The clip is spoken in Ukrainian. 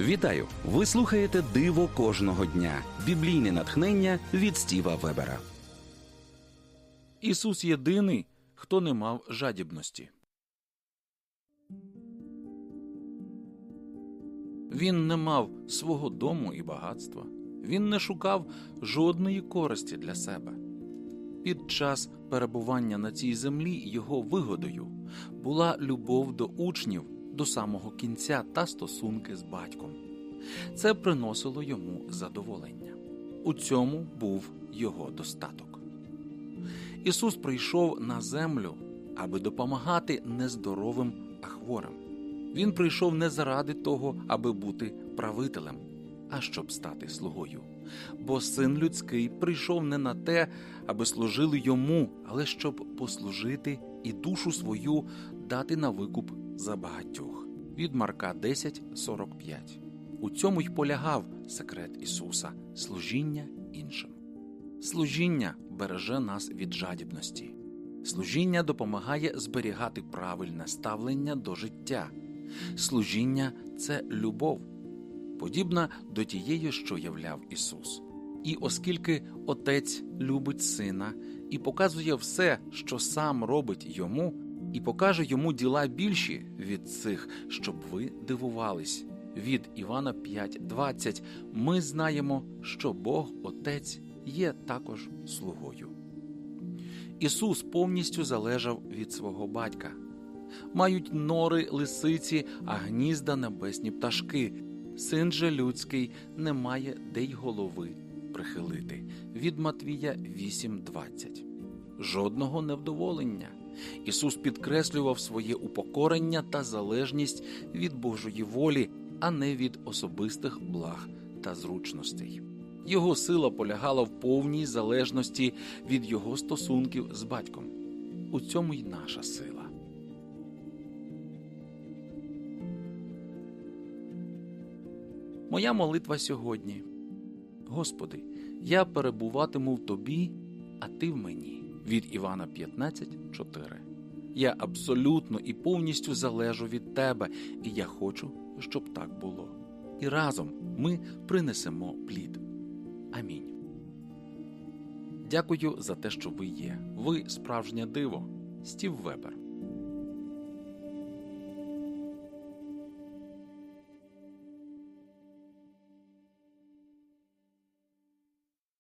Вітаю! Ви слухаєте Диво кожного дня. Біблійне натхнення від Стіва Вебера. Ісус єдиний, хто не мав жадібності. Він не мав свого дому і багатства. Він не шукав жодної користі для себе. Під час перебування на цій землі його вигодою була любов до учнів до самого кінця та стосунки з батьком. Це приносило йому задоволення. У цьому був його достаток. Ісус прийшов на землю, аби допомагати нездоровим, а хворим. Він прийшов не заради того, аби бути правителем, а щоб стати слугою. Бо син людський прийшов не на те, аби служили йому, але щоб послужити і душу свою дати на викуп за багатьох. Від Марка 10.45. У цьому й полягав секрет Ісуса служіння іншим. Служіння береже нас від жадібності. Служіння допомагає зберігати правильне ставлення до життя. Служіння це любов, подібна до тієї, що являв Ісус. І оскільки Отець любить Сина і показує все, що сам робить йому, і покаже йому діла більші від цих, щоб ви дивувались. Від Івана 5.20 ми знаємо, що Бог Отець є також слугою. Ісус повністю залежав від свого батька. Мають нори лисиці, а гнізда небесні пташки. Син же людський не має де й голови прихилити. Від Матвія 8.20. Жодного невдоволення. Ісус підкреслював своє упокорення та залежність від Божої волі, а не від особистих благ та зручностей. Його сила полягала в повній залежності від його стосунків з батьком. У цьому й наша сила. Моя молитва сьогодні. Господи, я перебуватиму в Тобі, а Ти в мені. Від Івана 15.4. Я абсолютно і повністю залежу від Тебе, і я хочу, щоб так було. І разом ми принесемо плід. Амінь. Дякую за те, що ви є. Ви справжнє диво. Стів Вебер.